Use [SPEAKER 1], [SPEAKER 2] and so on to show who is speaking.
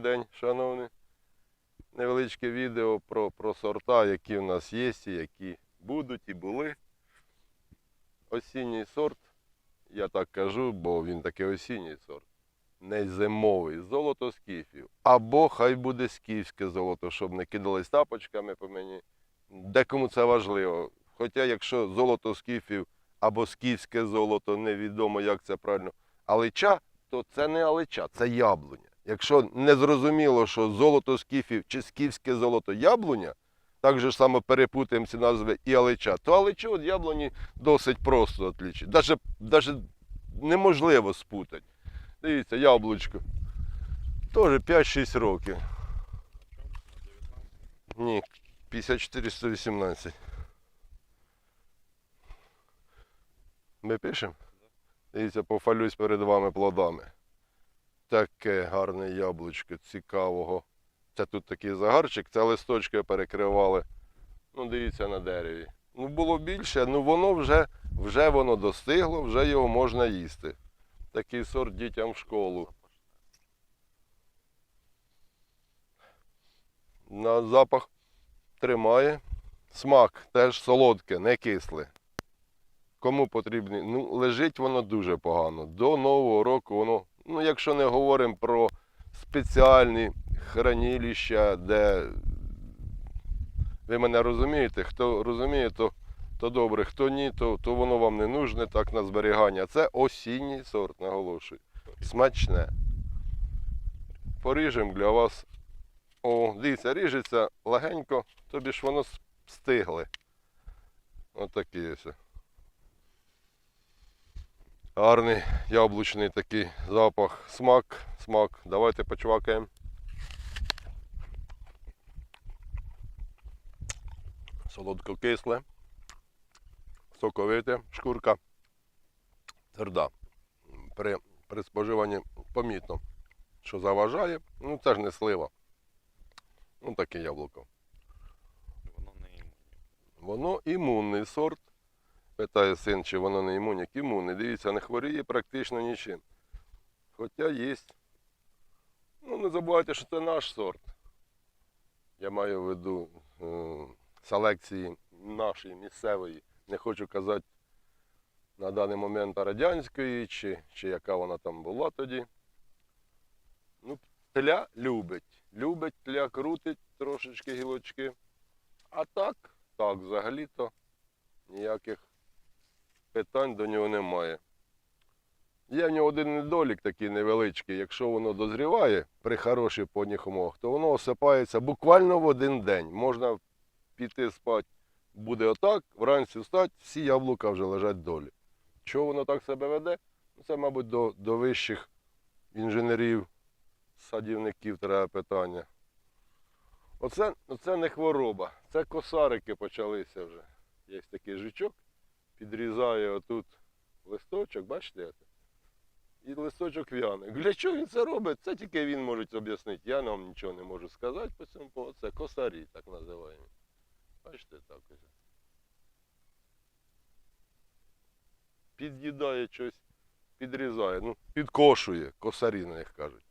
[SPEAKER 1] День, шановні. Невеличке відео про, про сорта, які в нас є, і які будуть і були. Осінній сорт, я так кажу, бо він такий осінній сорт. Не зимовий, золото скіфів. Або хай буде скіфське золото, щоб не кидались тапочками по мені. Декому це важливо. Хоча, якщо золото скіфів або скіфське золото, невідомо, як це правильно, алича, то це не алича, це яблуня. Якщо не зрозуміло, що золото скіфів чи скіфське золото яблуня, так же ж само перепутаємо ці назви і алича, то аличу від яблуні досить просто відлічити. Даже, даже неможливо спутати. Дивіться, яблучко. Теж 5-6 років. Ні, 54-118. Ми пишемо? Дивіться, пофалюсь перед вами плодами. Таке гарне яблучко цікавого. Це тут такий загарчик, це листочки перекривали. Ну, дивіться на дереві. Ну, було більше, ну воно вже, вже воно достигло, вже його можна їсти. Такий сорт дітям в школу. На запах тримає. Смак теж солодке, не кисле. Кому потрібні? Ну, лежить воно дуже погано. До Нового року воно, ну, якщо не говоримо про спеціальні хранилища, де ви мене розумієте, хто розуміє, то, то добре, хто ні, то, то воно вам не нужне так на зберігання. Це осінній сорт, наголошую. Смачне. Поріжемо для вас. О, дивіться, ріжеться легенько, тобі ж воно стигле. Отакі ось. Гарний яблучний такий запах, смак, смак. Давайте почвакаємо. Солодко кисле, соковите, шкурка тверда. При, при споживанні помітно, що заважає. Ну це ж не слива. Ну таке яблуко.
[SPEAKER 2] Воно не імунне.
[SPEAKER 1] Воно імунний сорт. Питає син, чи воно не імунник. Імунний. Дивіться, не хворіє практично нічим. Хоча є. Ну, не забувайте, що це наш сорт. Я маю в виду е, селекції нашої місцевої. Не хочу казати на даний момент радянської, чи, чи яка вона там була тоді. Ну, тля любить. Любить тля, крутить трошечки гілочки. А так, так, взагалі-то ніяких питань до нього немає. Є в нього один недолік такий невеличкий. Якщо воно дозріває при хороших подніх умовах, то воно осипається буквально в один день. Можна піти спати, буде отак, вранці встати, всі яблука вже лежать долі. Чого воно так себе веде? Ну, Це, мабуть, до, до вищих інженерів, садівників треба питання. Оце, оце не хвороба, це косарики почалися вже. Є такий жучок, підрізає отут листочок, бачите? І листочок в'яне. Для чого він це робить? Це тільки він може об'яснити. Я вам нічого не можу сказати по цьому поводу. Це косарі, так називаємо. Бачите, так ось. Під'їдає щось, підрізає, ну, підкошує, косарі на них кажуть.